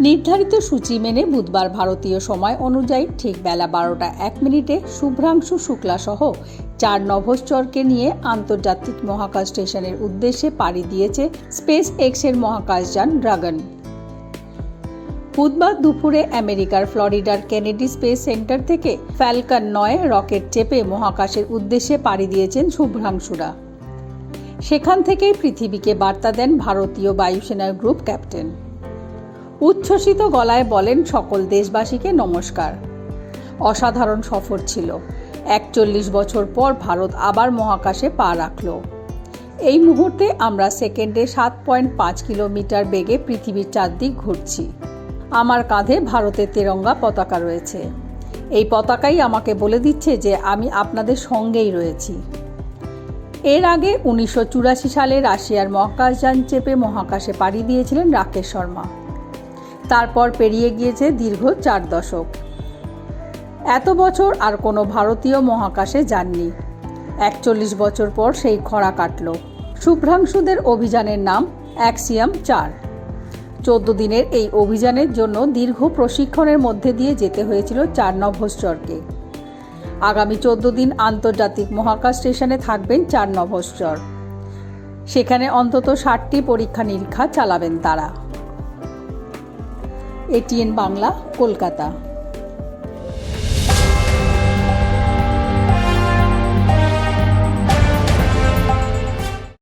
নির্ধারিত সূচি মেনে বুধবার ভারতীয় সময় অনুযায়ী ঠিক বেলা বারোটা এক মিনিটে শুভ্রাংশু শুক্লা সহ চার নভশ্চরকে নিয়ে আন্তর্জাতিক মহাকাশ স্টেশনের উদ্দেশ্যে পাড়ি দিয়েছে স্পেস এক্সের মহাকাশযান ড্রাগন। বুধবার দুপুরে আমেরিকার ফ্লোরিডার কেনেডি স্পেস সেন্টার থেকে ফ্যালকন নয় রকেট চেপে মহাকাশের উদ্দেশ্যে পাড়ি দিয়েছেন শুভ্রাংশুরা। সেখান থেকেই পৃথিবীকে বার্তা দেন ভারতীয় বায়ুসেনার গ্রুপ ক্যাপ্টেন। উচ্ছ্বসিত গলায় বলেন সকল দেশবাসীকে নমস্কার। অসাধারণ সফর ছিল। একচল্লিশ বছর পর ভারত আবার মহাকাশে পা রাখল। এই মুহূর্তে আমরা সেকেন্ডে সাত পয়েন্ট পাঁচ কিলোমিটার বেগে পৃথিবীর চারদিক ঘুরছি। আমার কাঁধে ভারতের তেরঙ্গা পতাকা রয়েছে। এই পতাকাই আমাকে বলে দিচ্ছে যে আমি আপনাদের সঙ্গেই রয়েছি। এর আগে উনিশশো চুরাশি সালে রাশিয়ার মহাকাশযান চেপে মহাকাশে পাড়ি দিয়েছিলেন রাকেশ শর্মা। তারপর পেরিয়ে গিয়েছে দীর্ঘ চার দশক। এত বছর আর কোনো ভারতীয় মহাকাশে যাননি। একচল্লিশ বছর পর সেই খরা কাটল। শুভ্রাংশুদের অভিযানের নাম অ্যাক্সিয়াম চার। চোদ্দ দিনের এই অভিযানের জন্য দীর্ঘ প্রশিক্ষণের মধ্যে দিয়ে যেতে হয়েছিল চার নভশ্চরকে। আগামী চোদ্দ দিন আন্তর্জাতিক মহাকাশ স্টেশনে থাকবেন চার নভশ্চর। সেখানে অন্তত ষাটটি পরীক্ষা নিরীক্ষা চালাবেন তারা। এটিএন বাংলা কলকাতা।